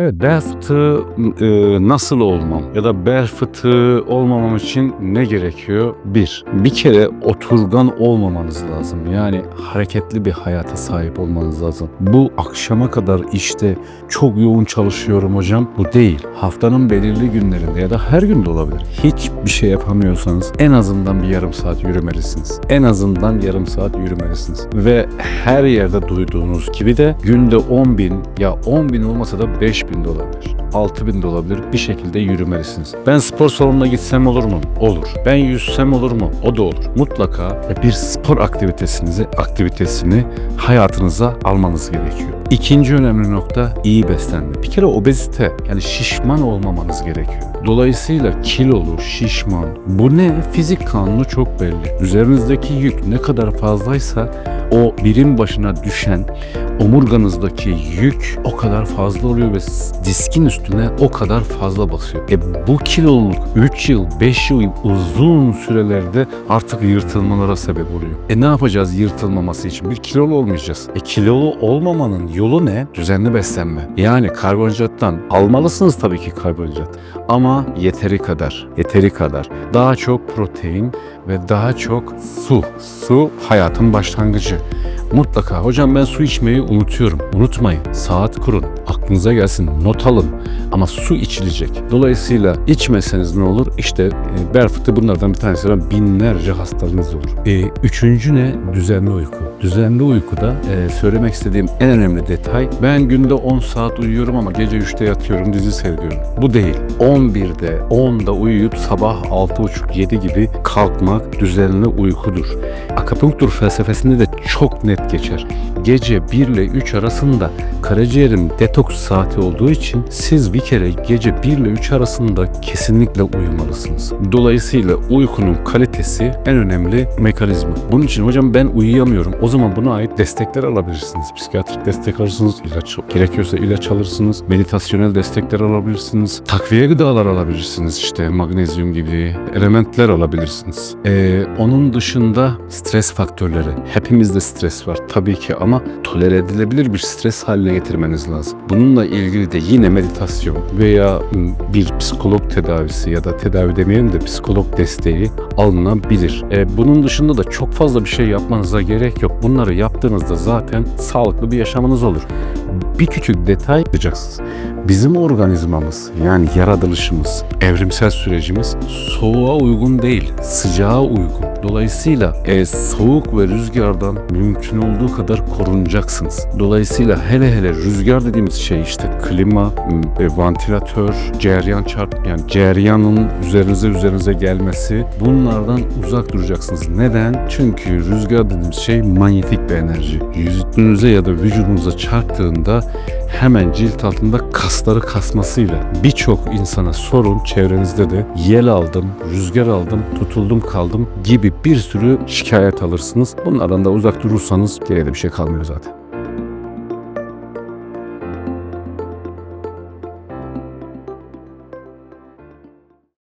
Evet bel e, nasıl olmam ya da bel olmamam için ne gerekiyor? Bir, bir kere oturgan olmamanız lazım. Yani hareketli bir hayata sahip olmanız lazım. Bu akşama kadar işte çok yoğun çalışıyorum hocam. Bu değil. Haftanın belirli günlerinde ya da her gün de olabilir. Hiçbir şey yapamıyorsanız en azından bir yarım saat yürümelisiniz. En azından yarım saat yürümelisiniz. Ve her yerde duyduğunuz gibi de günde 10 bin ya 10 bin olmasa da 5 bin de olabilir. 6 bin de olabilir. Bir şekilde yürümelisiniz. Ben spor salonuna gitsem olur mu? Olur. Ben yüzsem olur mu? O da olur. Mutlaka bir spor aktivitesinizi, aktivitesini hayatınıza almanız gerekiyor. İkinci önemli nokta iyi beslenme. Bir kere obezite yani şişman olmamanız gerekiyor. Dolayısıyla kilolu, şişman bu ne? Fizik kanunu çok belli. Üzerinizdeki yük ne kadar fazlaysa o birim başına düşen omurganızdaki yük o kadar fazla oluyor ve diskin üstüne o kadar fazla basıyor. E bu kiloluluk 3 yıl, 5 yıl uzun sürelerde artık yırtılmalara sebep oluyor. E ne yapacağız yırtılmaması için? Bir kilolu olmayacağız. E kilolu olmamanın yolu ne? Düzenli beslenme. Yani karbonhidrattan almalısınız tabii ki karbonhidrat. Ama yeteri kadar, yeteri kadar. Daha çok protein ve daha çok su. Su hayatın başlangıcı. Mutlaka hocam ben su içmeyi unutuyorum. Unutmayın. Saat kurun. Aklınıza gelsin. Not alın. Ama su içilecek. Dolayısıyla içmeseniz ne olur? İşte e, fıtığı bunlardan bir tanesi. var. Binlerce hastalığınız olur. E, üçüncü ne? Düzenli uyku. Düzenli uykuda e, söylemek istediğim en önemli detay ben günde 10 saat uyuyorum ama gece 3'te yatıyorum dizi seyrediyorum. Bu değil. 11'de 10'da uyuyup sabah 6.30-7 gibi kalkmak düzenli uykudur. Akupunktur felsefesinde de çok net geçer. Gece 1 ile 3 arasında karaciğerin detoks saati olduğu için siz bir kere gece 1 ile 3 arasında kesinlikle uyumalısınız. Dolayısıyla uykunun kalitesi en önemli mekanizma. Bunun için hocam ben uyuyamıyorum. O zaman buna ait destekler alabilirsiniz. Psikiyatrik destek alırsınız, ilaç gerekiyorsa ilaç alırsınız, meditasyonel destekler alabilirsiniz, takviye gıdalar alabilirsiniz işte magnezyum gibi elementler alabilirsiniz. Ee, onun dışında stres faktörleri. Hepimizde stres var tabii ki ama tolere edilebilir bir stres haline getirmeniz lazım. Bununla ilgili de yine meditasyon veya bir psikolog tedavisi ya da tedavi demeyelim de psikolog desteği alınabilir. Ee, bunun dışında da çok fazla bir şey yapmanıza gerek yok. Bunları yaptığınızda zaten sağlıklı bir yaşamınız olur. Bir küçük detay yapacaksınız. Bizim organizmamız yani yaratılışımız, evrimsel sürecimiz soğuğa uygun değil, sıcağa uygun. Dolayısıyla e, soğuk ve rüzgardan mümkün olduğu kadar korunacaksınız. Dolayısıyla hele hele rüzgar dediğimiz şey işte klima, e, vantilatör, cereyan çarp yani cereyanın üzerinize üzerinize gelmesi bunlardan uzak duracaksınız. Neden? Çünkü rüzgar dediğimiz şey manyetik bir enerji. Yüzünüze ya da vücudunuza çarptığında hemen cilt altında kasları kasmasıyla birçok insana sorun çevrenizde de yel aldım, rüzgar aldım, tutuldum kaldım gibi bir sürü şikayet alırsınız. Bunlardan da uzak durursanız geriye de bir şey kalmıyor zaten.